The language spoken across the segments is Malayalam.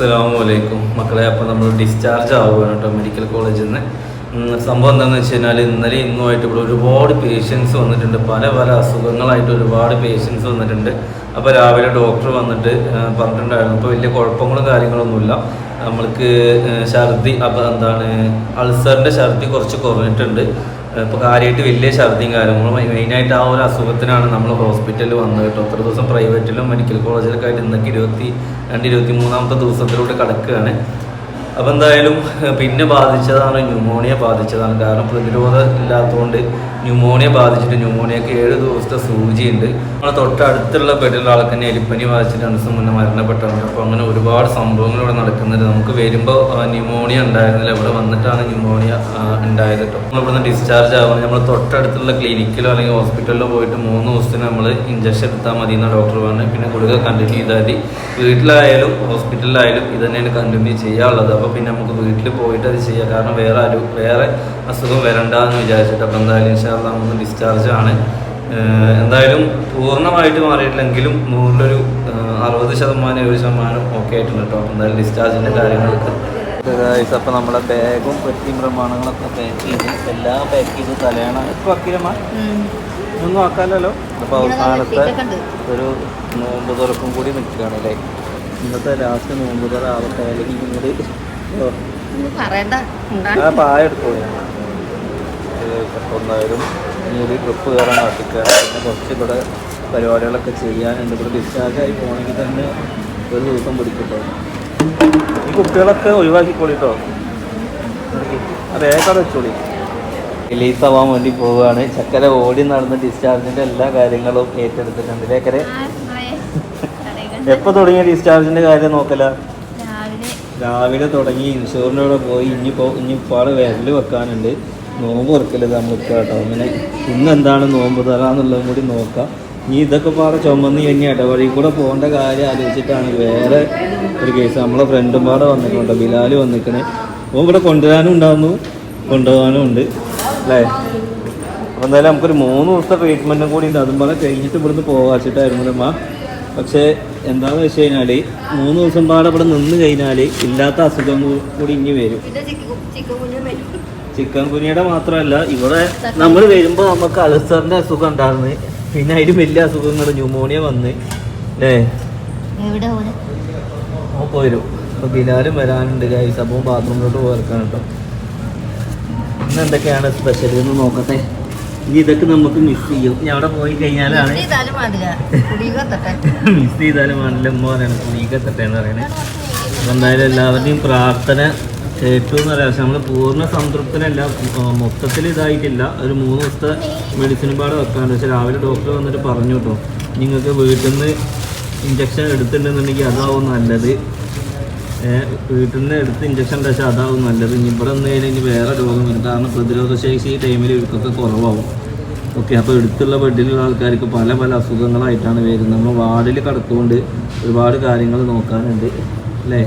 അസ്സലാമു വലൈക്കും മക്കളെ അപ്പോൾ നമ്മൾ ഡിസ്ചാർജ് ആവുകയാണ് കേട്ടോ മെഡിക്കൽ കോളേജിൽ നിന്ന് സംഭവം എന്താണെന്ന് വെച്ച് കഴിഞ്ഞാൽ ഇന്നലെ ഇന്നുമായിട്ട് ഇവിടെ ഒരുപാട് പേഷ്യൻസ് വന്നിട്ടുണ്ട്. പല പല അസുഖങ്ങളായിട്ട് ഒരുപാട് പേഷ്യൻസ് വന്നിട്ടുണ്ട്. അപ്പോൾ രാവിലെ ഡോക്ടർ വന്നിട്ട് പറഞ്ഞിട്ടുണ്ടായിരുന്നു. അപ്പോൾ വലിയ കുഴപ്പങ്ങളും കാര്യങ്ങളൊന്നുമില്ല. നമ്മൾക്ക് ഛർദി അപ്പോൾ എന്താണ് അൾസറിന്റെ ഛർദി കുറച്ച് കുറഞ്ഞിട്ടുണ്ട്. ഇപ്പോൾ കാര്യമായിട്ട് വലിയ ഛർദിയും കാര്യങ്ങളും മെയിനായിട്ട് ആ ഒരു അസുഖത്തിനാണ് നമ്മൾ ഹോസ്പിറ്റലിൽ വന്നത് കേട്ടോ. ഇത്ര ദിവസം പ്രൈവറ്റിലും മെഡിക്കൽ കോളേജിലൊക്കെ ആയിട്ട് ഇന്നൊക്കെ ഇരുപത്തി രണ്ട് ഇരുപത്തി മൂന്നാമത്തെ ദിവസത്തിലൂടെ കിടക്കുകയാണ്. അപ്പോൾ എന്തായാലും പിന്നെ ബാധിച്ചതാണ് ന്യൂമോണിയ ബാധിച്ചതാണ്. കാരണം പ്രതിരോധം ഇല്ലാത്തതുകൊണ്ട് ന്യൂമോണിയ ബാധിച്ചിട്ട് ന്യൂമോണിയക്ക് ഏഴ് ദിവസത്തെ സൂചിയുണ്ട്. നമ്മളെ തൊട്ടടുത്തുള്ള ബെഡിലുള്ള ആൾക്ക് തന്നെ എലിപ്പനി ബാധിച്ചിട്ട് രണ്ട് ദിവസം മുന്നേ മരണപ്പെട്ടുണ്ട് അപ്പോൾ അങ്ങനെ ഒരുപാട് സംഭവങ്ങൾ ഇവിടെ നടക്കുന്നുണ്ട്. നമുക്ക് വരുമ്പോൾ ന്യൂമോണിയ ഉണ്ടായിരുന്നില്ല. ഇവിടെ വന്നിട്ടാണ് ന്യൂമോണിയ ഉണ്ടായത് കേട്ടോ നമ്മൾ ഇവിടുന്ന് ഡിസ്ചാർജ് ആവുന്നത് നമ്മൾ തൊട്ടടുത്തുള്ള ക്ലിനിക്കിലോ അല്ലെങ്കിൽ ഹോസ്പിറ്റലിലോ പോയിട്ട് മൂന്ന് ദിവസത്തിന് നമ്മൾ ഇഞ്ചക്ഷൻ എടുത്താൽ മതി എന്ന ഡോക്ടർ പറഞ്ഞു പിന്നെ ഗുളിക കണ്ടിന്യൂ ചെയ്താൽ മതി. വീട്ടിലായാലും ഹോസ്പിറ്റലിലായാലും ഇത് തന്നെയാണ് കണ്ടിന്യൂ ചെയ്യാനുള്ളത് അപ്പോൾ പിന്നെ നമുക്ക് വീട്ടിൽ പോയിട്ട് അത് ചെയ്യാം. കാരണം വേറെ ആരും വേറെ അസുഖം വരണ്ട എന്ന് വിചാരിച്ചിട്ട് അപ്പോൾ എന്തായാലും ഇൻഷാല്ല നമുക്ക് ഡിസ്ചാർജ് ആണ്. എന്തായാലും പൂർണമായിട്ട് മാറിയിട്ടില്ലെങ്കിലും നൂറിലൊരു അറുപത് ശതമാനം എഴുപത് ശതമാനം ഓക്കെ ആയിട്ടുണ്ട് കേട്ടോ അപ്പോൾ എന്തായാലും ഡിസ്ചാർജിന്റെ കാര്യങ്ങൾക്ക് അപ്പോൾ നമ്മുടെ ബാഗും പെട്ടിയും പ്രമാണങ്ങളൊക്കെ പാക്ക് ചെയ്ത് എല്ലാം പാക്ക് ചെയ്ത് തലയണ ഇപ്പോൾ വക്കീലമ്മ ഒന്നും ആക്കാമല്ലോ അപ്പോൾ അവസാനത്തെ ഒരു നോമ്പ് തുറക്കും കൂടി നിൽക്കുകയാണ് അല്ലേ? ഇന്നത്തെ ലാസ്റ്റ് നോമ്പ് തുറ ആവട്ടെ അല്ലെങ്കിൽ ഇങ്ങോട്ട് പറയണ്ട. ആ. പായ എടുത്തോളൂ അപ്പോൾ എന്തായാലും ഇനി ഒരു ട്രിപ്പ് കയറാൻ പിന്നെ കുറച്ച് ഇവിടെ പരിപാടികളൊക്കെ ചെയ്യാനുണ്ട് ഇവിടെ ഡിസ്ചാർജ് ആയി പോകണമെങ്കിൽ തന്നെ ഒരു ദിവസം പിടിക്കട്ടോ. ഈ കുട്ടികളൊക്കെ ഒഴിവാക്കിക്കോളിട്ടോ. വേഗം വെച്ചോളി? റിലീസ് ആവാൻ വേണ്ടി പോവുകയാണ്. ചക്കര ഓടി നടന്ന് ഡിസ്ചാർജിന്റെ എല്ലാ കാര്യങ്ങളും ഏറ്റെടുത്തിട്ടുണ്ട്. ലേക്കരെ എപ്പോ തുടങ്ങിയ ഡിസ്ചാർജിന്റെ കാര്യം നോക്കല? രാവിലെ തുടങ്ങി ഇൻഷുറിന്റെ പോയി. ഇനിയിപ്പോൾ ഇനിയിപ്പോൾ വിരൽ വെക്കാനുണ്ട്. നോമ്പ് തുറക്കരുത് നമ്മൾ കേട്ടോ. അങ്ങനെ ഇന്ന് എന്താണ് നോമ്പ് തറ എന്നുള്ളതും കൂടി നോക്കാം. ഇനി ഇതൊക്കെ പാടെ ചുമന്ന് കഴിഞ്ഞ ഇടവഴി കൂടെ പോകേണ്ട കാര്യം ആലോചിച്ചിട്ടാണ്. വേറെ ഒരു കേസ് നമ്മളെ ഫ്രണ്ടും പാടെ വന്നിട്ടുണ്ട്. ബിലാൽ വന്നിക്കണേ. അപ്പോൾ ഇവിടെ കൊണ്ടുവരാനും ഉണ്ടാകുന്നു കൊണ്ടുപോകാനും ഉണ്ട്. അല്ലേ? അപ്പോൾ എന്തായാലും നമുക്കൊരു മൂന്ന് ദിവസത്തെ ട്രീറ്റ്മെന്റും കൂടി ഉണ്ട്. അതും പോലെ കഴിഞ്ഞിട്ട് ഇവിടുന്ന് പോകാച്ചിട്ടായിരുന്നു അമ്മ പക്ഷേ എന്താണെന്ന് വെച്ച് കഴിഞ്ഞാൽ മൂന്ന് ദിവസം പാടെ ഇവിടെ നിന്ന് കഴിഞ്ഞാൽ ഇല്ലാത്ത അസുഖം കൂടി ഇനി വരും. ചിക്കൻ കുനിയുടെ മാത്രമല്ല ഇവിടെ നമ്മൾ വരുമ്പോൾ നമുക്ക് അൾസറിന്റെ അസുഖം ഉണ്ടായിരുന്നു പിന്നെ അതിന് വലിയ അസുഖങ്ങൾ ന്യൂമോണിയ വന്ന്. അല്ലേ അപ്പോൾ വരും. അപ്പോൾ ബിലാലും വരാനുണ്ട് ഗൈസ് അപ്പോൾ ബാത്റൂമിലോട്ട് പോകാൻ കേട്ടോ ഇന്ന് എന്തൊക്കെയാണ് സ്പെഷ്യൽ എന്ന് നോക്കട്ടെ. ഇനി ഇതൊക്കെ നമുക്ക് മിസ് ചെയ്യും. ഇനി അവിടെ പോയി കഴിഞ്ഞാലാണ് പാടില്ല മിസ് ചെയ്താലും വേണ്ടില്ല ഉമ്മ പറയണം കുണീക്കെത്തട്ടെ എന്ന് പറയണേ. അപ്പോൾ എന്തായാലും എല്ലാവരുടെയും പ്രാർത്ഥന എന്ന് പറയാം. പക്ഷെ നമ്മൾ പൂർണ സംതൃപ്തനല്ല. മൊത്തത്തിൽ ഇതായിട്ടില്ല. ഒരു മൂന്ന് ദിവസത്തെ മെഡിസിൻ പാട് വെക്കാണ്ട് പക്ഷെ രാവിലെ ഡോക്ടർ വന്നിട്ട് പറഞ്ഞു കേട്ടോ. നിങ്ങൾക്ക് വീട്ടിൽ നിന്ന് ഇഞ്ചക്ഷൻ എടുത്തിട്ടുണ്ടെന്നുണ്ടെങ്കിൽ അതാവും നല്ലത്. വീട്ടിൽ നിന്ന് എടുത്ത് ഇഞ്ചക്ഷൻ പക്ഷേ അതാവും നല്ലത്. ഇനി ഇവിടെ നിന്ന് കഴിഞ്ഞാൽ ഇനി വേറെ രോഗം വരും. കാരണം പ്രതിരോധ ശേഷി ഈ ടൈമിൽ ഇവർക്കൊക്കെ കുറവാകും ഓക്കെ അപ്പോൾ എടുത്തുള്ള ബെഡിലുള്ള ആൾക്കാർക്ക് പല പല അസുഖങ്ങളായിട്ടാണ് വരുന്നത്. നമ്മൾ വാർഡിൽ കിടക്കുകൊണ്ട് ഒരുപാട് കാര്യങ്ങൾ നോക്കാനുണ്ട്. അല്ലേ?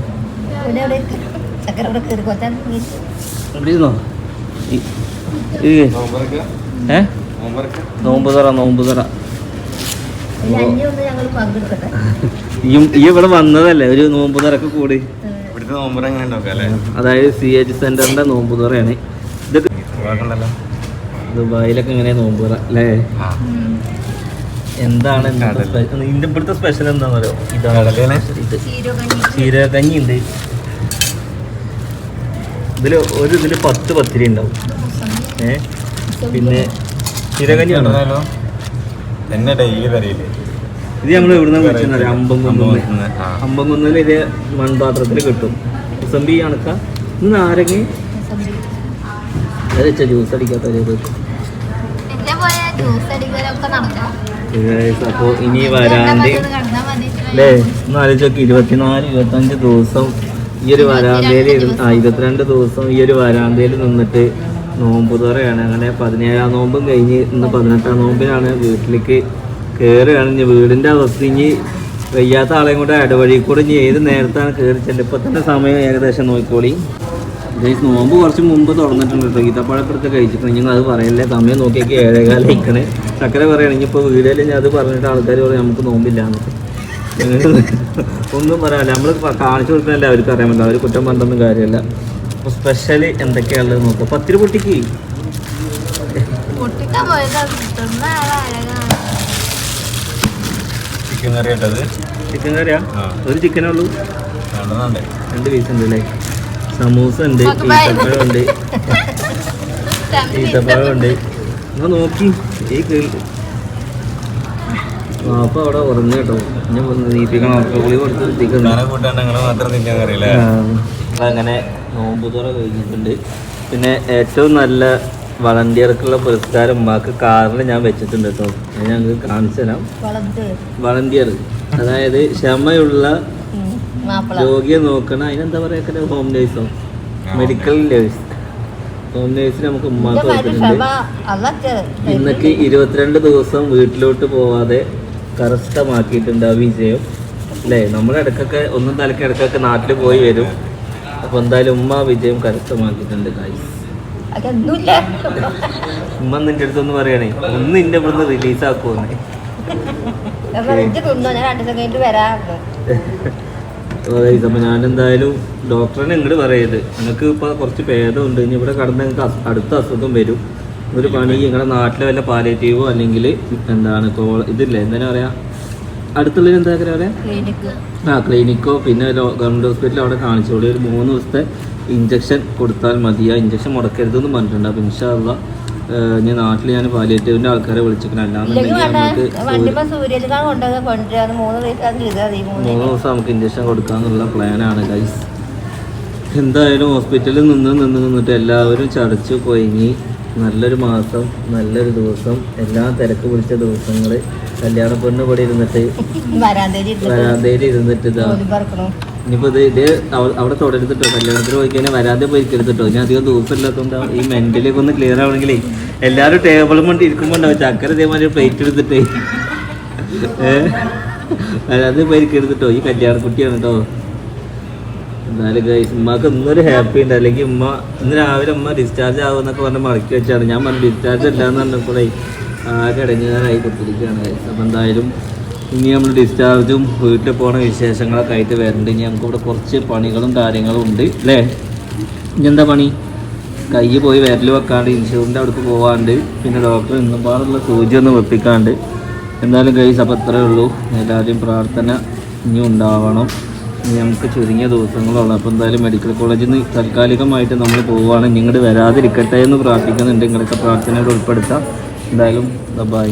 ഏ? നോമ്പ് തറ നോമ്പ് തറ. ഈ ഇവിടെ വന്നതല്ലേ? ഒരു നോമ്പ് തറക്ക് കൂടി. എങ്ങനെ അല്ലേ? അതായത് സി എച്ച് സെന്ററിന്റെ നോമ്പ് തുറയാണ് ഇതൊക്കെ ദുബായിലൊക്കെ ഇങ്ങനെ നോമ്പ് തുറ അല്ലേ എന്താണ് ഇതിന്റെ ഇവിടുത്തെ സ്പെഷ്യൽ എന്താണെന്ന് പറയോ ഇതാണ്? ഇത്. ചീരകഞ്ഞി. ഉണ്ട്. ഇതിൽ ഒരു ഇതിൽ പത്ത് പത്തിരി ഉണ്ടാവും. ഏ? പിന്നെ ചീരകഞ്ഞി ആണോ ഉണ്ടല്ലോ. എന്നെ ഡെയിലി വരയില്ലേ ഇത് നമ്മൾ ഇവിടുന്ന് വെച്ചാൽ അമ്പംകുന്ന്. അമ്പംകുന്നിൽ ഇത് മൺപാത്രത്തിൽ കിട്ടും. സംബി അണക്ക. ഇത് നാരങ്ങ. അത് വെച്ചാൽ ജ്യൂസ് അടിക്കാത്ത അപ്പോൾ ഇനി വരാണ്ട് അല്ലേ? ഒന്ന് ആലോചിച്ച് നോക്കി ഇരുപത്തിനാല് ഇരുപത്തഞ്ച് ദിവസം ഈ ഒരു വരാന്തയിൽ ആ ഇരുപത്തിരണ്ട് ദിവസം ഈ ഒരു വരാന്തയിൽ നിന്നിട്ട് നോമ്പ് തുറയാണ്. അങ്ങനെ പതിനേഴാം നോമ്പും കഴിഞ്ഞ് ഇന്ന് പതിനെട്ടാം നോമ്പിനാണ് വീട്ടിലേക്ക് കയറുകയാണ് വീടിന്റെ അകത്ത് ഇനി വയ്യാത്ത ആളെയും കൂടെ ഇടവഴി കൂടെ ഇനി ഏത് നേരത്താണ് കയറി ചെല്ലുക ഇപ്പം തന്നെ സമയം ഏകദേശം നോക്കിക്കോളി. നോമ്പ് കുറച്ച് മുമ്പ് തുറന്നിട്ടുണ്ട് കേട്ടോ. ഈത്തപ്പഴപ്പെടുത്ത് കഴിച്ചിട്ടുണ്ട്. ഞങ്ങൾ അത് പറയല്ലേ? സമയം നോക്കിയൊക്കെ ഏഴേകാലം ഇരിക്കണേ ചക്കര പറയുകയാണെങ്കിൽ ഇപ്പോൾ വീടുകളിൽ ഞാൻ അത് പറഞ്ഞിട്ട് ആൾക്കാർ പറയും നമുക്ക് നോമ്പില്ലാന്ന് ഒന്നും പറയാനില്ല. നമ്മൾ കാണിച്ചു കൊടുക്കുന്നതല്ല അവർക്ക് അറിയാൻ പറ്റില്ല അവർ കുറ്റം പറഞ്ഞൊന്നും കാര്യമല്ല. അപ്പോൾ സ്പെഷ്യലി എന്തൊക്കെയാണുള്ളത് നോക്കാം. പത്തിരി പൊട്ടിക്ക്. ചിക്കൻ കറി ആയിട്ടത് ചിക്കൻ കറിയാ. ഒരു ചിക്കനേ ഉള്ളൂ. രണ്ട് പീസ് ഉണ്ട് അല്ലേ? സമൂസ ഉണ്ട് നമുക്ക് ബൈ. ഈത്തപ്പഴം ഉണ്ട്. ഈത്തപ്പഴം ഉണ്ട്. എന്നാ നോക്കി ഈ അപ്പൊ അവിടെ ഉറങ്ങി കേട്ടോ. ഞാൻ നീപ്പിക്കണം ഉറക്കപ്പുളി കൊടുത്ത് എത്തിക്കുന്നു അങ്ങനെ നോമ്പ് തുറ കഴിഞ്ഞിട്ടുണ്ട്. പിന്നെ ഏറ്റവും നല്ല വളണ്ടിയർക്കുള്ള പുരസ്കാരം ഉമ്മാക്ക് കാറിൽ ഞാൻ വെച്ചിട്ടുണ്ട് കേട്ടോ ഞാൻ ഞങ്ങൾക്ക് കാണിച്ചു തരാം. വളണ്ടിയർ. അതായത് ക്ഷമയുള്ള രോഗിയെ നോക്കണം. അതിനെന്താ പറയാ ഹോം നേഴ്സോ മെഡിക്കൽ നേഴ്സ് ഹോം നേഴ്സിന് നമുക്ക് ഉമ്മാക്ക് കൊടുത്തിട്ടുണ്ട്. ഇന്നൊക്കെ ഇരുപത്തിരണ്ട് ദിവസം വീട്ടിലോട്ട് പോവാതെ കരസ്ഥമാക്കിയിട്ടുണ്ട് ആ വിജയം. അല്ലേ? നമ്മുടെ ഇടക്കൊക്കെ ഒന്നും തലക്കിടക്കൊക്കെ നാട്ടിൽ പോയി വരും. അപ്പോൾ എന്തായാലും ഉമ്മ വിജയം കരസ്ഥമാക്കിയിട്ടുണ്ട് കാര്യം അതൊന്നുമില്ല ഉമ്മ നിന്റെ അടുത്തൊന്ന് പറയണേ ഒന്ന് ഇന്റെ ഇവിടുന്ന് റിലീസ് ആക്കുമെന്ന് അപ്പം എന്തായാലും ഡോക്ടറിനെ ഇങ്ങോട്ട് പറയരുത്. നിങ്ങൾക്ക് ഇപ്പൊ കുറച്ച് ഭേദമുണ്ട് ഇനി ഇവിടെ കടന്ന് നിങ്ങൾക്ക് അടുത്ത അസുഖം വരും. ഒരു പണി നിങ്ങളുടെ നാട്ടിലെ വല്ല പാലേറ്റീവോ അല്ലെങ്കിൽ എന്താണ് ഇതില്ലേ എന്താ പറയാ? അടുത്തുള്ള എന്താ പറയാ? ആ ക്ലിനിക്കോ പിന്നെ ഗവൺമെന്റ് ഹോസ്പിറ്റലിൽ അവിടെ കാണിച്ചോളൂ. ഒരു മൂന്ന് ദിവസത്തെ ഇഞ്ചക്ഷൻ കൊടുത്താൽ മതി. ആ ഇഞ്ചക്ഷൻ മുടക്കരുതെന്ന് പറഞ്ഞിട്ടുണ്ട്. അപ്പം ഇൻഷാല്ല ഞാൻ നാട്ടിൽ ഞാൻ പാലിയേറ്റീവിന്റെ ആൾക്കാരെ വിളിച്ചിരിക്കണം. അല്ലാന്നുണ്ടെങ്കിൽ മൂന്ന് ദിവസം നമുക്ക് ഇഞ്ചക്ഷൻ കൊടുക്കാന്നുള്ള പ്ലാനാണ് ഗൈസ് എന്തായാലും ഹോസ്പിറ്റലിൽ നിന്ന് നിന്ന് നിന്നിട്ട് എല്ലാവരും ചടച്ചു കൊയങ്ങി നല്ലൊരു മാസം നല്ലൊരു ദിവസം എല്ലാ തിരക്ക് പിടിച്ച ദിവസങ്ങൾ കല്യാണ പെണ്ണ് ഇവിടെ ഇരുന്നിട്ട് വരാന്തേരി ഇരുന്നിട്ട് ഇതാ. ഇനിയിപ്പോൾ ഇത് ഇത് അവ- അവിടെ തുടരുത്തിട്ടോ കല്യാണത്തിന് പോയി കഴിഞ്ഞാൽ വരാതെ പോയിരിക്കരുതിട്ടോ ഞാൻ അധികം ദൂപ്പില്ലാത്തതുകൊണ്ട് ഈ മെന്റലൊക്കെ ഒന്ന് ക്ലിയർ ആവണമെങ്കിലേ എല്ലാരും ടേബിളും കൊണ്ട് ഇരിക്കുമ്പോൾ ഉണ്ടാവും. ചക്കര ഇതേമാതിരി പ്ലേറ്റ് എടുത്തിട്ടേ. വരാതെ പോയിരിക്കരുതിട്ടോ ഈ കല്യാണ കുട്ടിയാണ് കേട്ടോ. എന്നാലും ഗൈസ് ഉമ്മക്ക് ഇന്നൊരു ഹാപ്പി ഉണ്ട്. അല്ലെങ്കിൽ ഉമ്മ ഇന്ന് രാവിലെ ഉമ്മ ഡിസ്ചാർജ് ആവുമെന്നൊക്കെ പറഞ്ഞ് മടക്കി വെച്ചാണ്. ഞാൻ പറഞ്ഞു ഡിസ്ചാർജ് അല്ലാന്ന് പറഞ്ഞപ്പോഴേ ആകെ ഇടങ്ങാനായി കുത്തിരിക്കുകയാണ് ഗൈസ് അപ്പം എന്തായാലും ഇനി നമ്മൾ ഡിസ്ചാർജും വീട്ടിൽ പോണ വിശേഷങ്ങളൊക്കെ ആയിട്ട് വരുന്നുണ്ട്. ഇനി നമുക്ക് ഇവിടെ കുറച്ച് പണികളും കാര്യങ്ങളും ഉണ്ട് അല്ലേ? ഇനി എന്താ പണി? കൈ പോയി വിരൽ വെക്കാണ്ട് ഇൻഷുറിന്റെ അടുത്ത് പോകാണ്ട് പിന്നെ ഡോക്ടർ ഇന്നും പാടുള്ള സൂചി ഒന്ന് വെപ്പിക്കാണ്ട്. എന്തായാലും കൈസ് അപ്പം അത്രയേ ഉള്ളൂ. എല്ലാവരുടെയും പ്രാർത്ഥന ഇനി ഉണ്ടാവണം. നമുക്ക് ചുരുങ്ങിയ ദിവസങ്ങളുള്ളൂ അപ്പോൾ എന്തായാലും മെഡിക്കൽ കോളേജിൽ നിന്ന് താൽക്കാലികമായിട്ട് നമ്മൾ പോവുകയാണ് ഇങ്ങോട്ട് വരാതിരിക്കട്ടെ എന്ന് പ്രാർത്ഥിക്കുന്നുണ്ട്. ഇങ്ങനെയൊക്കെ പ്രാർത്ഥനയോട് ഉൾപ്പെടുത്താം. എന്തായാലും ബൈ